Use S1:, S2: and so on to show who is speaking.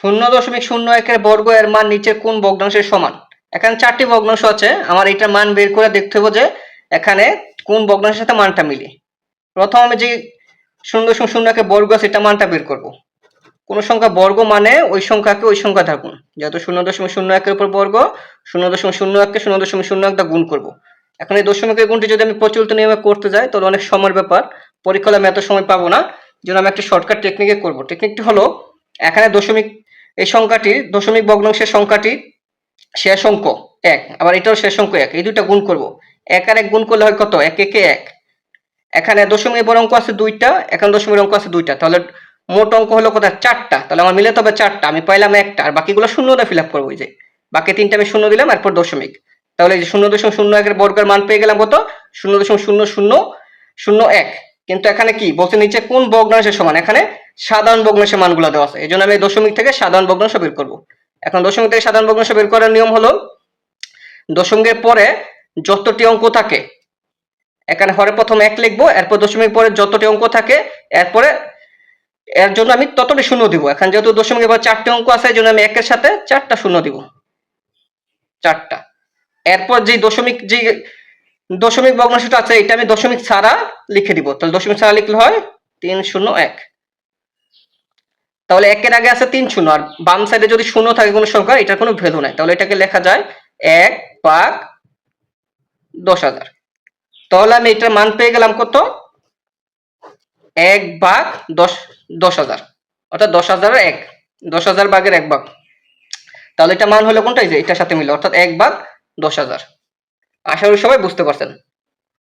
S1: শূন্য দশমিক শূন্য একের বর্গ এর মান নিচের কোন ভগ্নাংশের সমান? এখানে চারটি ভগ্নাংশ আছে, আমার এটার মান বের করে দেখতে হবে যে এখানে কোন ভগ্নাংশের সাথে মানটা মিলে। প্রথম আমি যে শূন্য দশমিক শূন্য একের বর্গ আছে, এটা মানটা বের করব। কোন সংখ্যা বর্গ মানে ওই সংখ্যাকে ওই সংখ্যা থাকুন। যেহেতু শূন্য দশমিক শূন্য একের উপর বর্গ, শূন্য দশমিক শূন্য এককে শূন্য দশমিক শূন্য এক দ্বারা গুণ করব। এখন এই দশমিকের গুণটি যদি আমি প্রচলিত নিয়মে করতে যাই, তাহলে অনেক সময়ের ব্যাপার। পরীক্ষা আমি এত সময় পাবো না যেন আমি একটা শর্টকাট টেকনিকে করব। টেকনিকটি হলো, এখানে দশমিক এই সংখ্যাটি দশমিক ভগ্নাংশের সংখ্যাটি শেষ অঙ্ক এক, আবার এটাও শেষ অঙ্ক এক, এই দুইটা গুণ করব। এক আর এক গুণ করলে হয় কত? এক, একে এক। এখানে দশমিক বড় অঙ্ক আছে দুইটা, এখানে দশমিক অঙ্ক আছে দুইটা, তাহলে মোট অঙ্ক হলো কোথায়? চারটা, তাহলে আমার মিলে তবে চারটা, আমি পাইলাম একটা, আর বাকিগুলো শূন্য দিয়ে ফিল আপ করব যে। বাকি তিনটা আমি শূন্য দিলাম, এরপর দশমিক। তাহলে এই যে শূন্য দশমিক শূন্য একের বর্গের মান পেয়ে গেলাম কত? শূন্য দশমিক শূন্য শূন্য শূন্য এক। কিন্তু এখানে কি? বলছে নিচে কোন ভগ্নাংশের সমান? এখানে সাধারণ ভগ্নাংশের মানগুলো দেওয়া আছে। এই জন্য আমি দশমিক থেকে সাধারণ ভগ্নাংশ বের করব। এখন দশমিক থেকে সাধারণ ভগ্নাংশ বের করার নিয়ম হলো, দশমিকের পরে যতটি অঙ্ক থাকে, এখানে হরে প্রথম এক লিখব, এরপর দশমিক পরে যতটি অঙ্ক থাকে, এরপরে এর জন্য আমি ততটি শূন্য দিব। এখন যেহেতু দশমিকের পর চারটে অঙ্ক আছে এই জন্য আমি একের সাথে চারটা শূন্য দিব। চারটা। এরপর যে দশমিক যে দশমিক ভগ্নাংশটা আছে, এটা আমি দশমিক ছাড়া লিখে দিব। তাহলে দশমিক ছাড়া লিখলে হয় তিন শূন্য এক। তাহলে একের আগে আছে তিন শূন্য, আর বাম সাইডে যদি শূন্য থাকে কোনো সংখ্যা, এটার কোনো ভ্যালু নাই। তাহলে এটাকে লেখা যায় এক পাক দশ হাজার। তাহলে আমি এটার মান পেয়ে গেলাম কত? এক ভাগ দশ দশ হাজার। অর্থাৎ দশ হাজার এক, দশ হাজার ভাগের এক ভাগ তাহলে এটা মান হলো কোনটাই যে এটার সাথে মিলে, অর্থাৎ এক ভাগ দশ হাজার। আশা করি সবাই বুঝতে পারছেন।